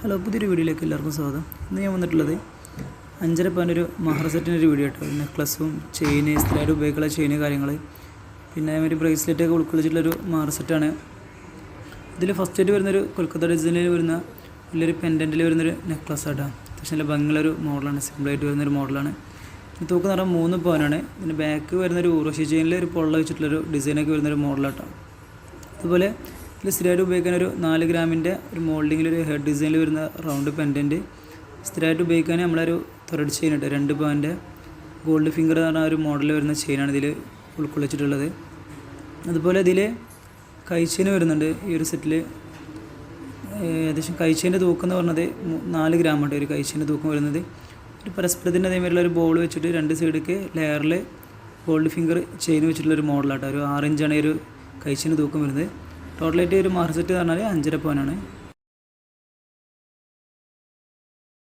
Hello പുതിയൊരു വീഡിയോയിലേക്ക് എല്ലാവർക്കും സ്വാഗതം. ഇന്ന് ഞാൻ വന്നിട്ടുള്ളത് അഞ്ചര പവന്റെ ഒരു മഹർ സെറ്റിന്റെ ഒരു വീഡിയോ കേട്ടോ നെക്ലസും ചെയിന് സ്ഥിരമായിട്ട് ഉപയോഗിക്കുന്ന ചെയിന് കാര്യങ്ങൾ പിന്നെ ഒരു ബ്രേസ്ലെറ്റ് ഒക്കെ ഉൾക്കൊള്ളിച്ചിട്ടുള്ളൊരു മഹർ സെറ്റാണ് ഇതിൽ ഫസ്റ്റ് ആയിട്ട് വരുന്നൊരു കൊൽക്കത്ത ഡിസൈനിൽ വരുന്ന വലിയൊരു പെൻഡന്റിൽ വരുന്നൊരു നെക്ലസ് ആട്ടോ. അത്യാവശ്യം നല്ല ഭംഗിയുള്ളൊരു മോഡലാണ് സിമ്പിളായിട്ട് വരുന്നൊരു മോഡലാണ്. തൂക്ക് നിറം മൂന്ന് പവനാണ് ഇതിന്റെ ബാക്ക് വരുന്നൊരു ഊർവശി ചെയിനിൽ ഒരു പൊള്ള വെച്ചിട്ടുള്ളൊരു ഡിസൈനൊക്കെ വരുന്നൊരു മോഡലാട്ടോ അതുപോലെ ഇതിൽ സ്ഥിരമായിട്ട് ഉപയോഗിക്കാൻ ഒരു നാല് ഗ്രാമിന്റെ ഒരു മോൾഡിങ്ങിൽ ഒരു ഹെഡ് ഡിസൈനിൽ വരുന്ന റൗണ്ട് പെൻഡന്റ്. സ്ഥിരമായിട്ട് ഉപയോഗിക്കാൻ നമ്മളൊരു ത്രെഡ് ചെയിൻ ഉണ്ട് രണ്ട് പവന്റെ ഗോൾഡ് ഫിംഗർ എന്ന് പറഞ്ഞ ഒരു മോഡൽ വരുന്ന ചെയിനാണ് ഇതിൽ ഉൾക്കൊള്ളിച്ചിട്ടുള്ളത്. അതുപോലെ ഇതിൽ കൈച്ചെയിൻ വരുന്നുണ്ട് ഈ ഒരു സെറ്റിൽ ഏകദേശം കൈച്ചേന്റെ തൂക്കം എന്ന് പറഞ്ഞത് നാല് ഗ്രാം ഉണ്ട് ഒരു കൈച്ചേന്റെ തൂക്കം വരുന്നത്. ഒരു പരസ്പരത്തിന്റെ അതേമാതിരിയുള്ള ഒരു ബോൾ വെച്ചിട്ട് രണ്ട് സൈഡിലേക്ക് ലെയറിൽ ഗോൾഡ് ഫിംഗർ ചെയിൻ വെച്ചിട്ടുള്ള ഒരു മോഡലാട്ടോ. ഒരു ആറ് ഇഞ്ചാണ് ഈ ഒരു കൈച്ചേന്റെ തൂക്കം വരുന്നത്. ടോട്ടലായിട്ട് ഒരു മാർസെറ്റ് എന്ന് പറഞ്ഞാൽ അഞ്ചര പവനാണ്.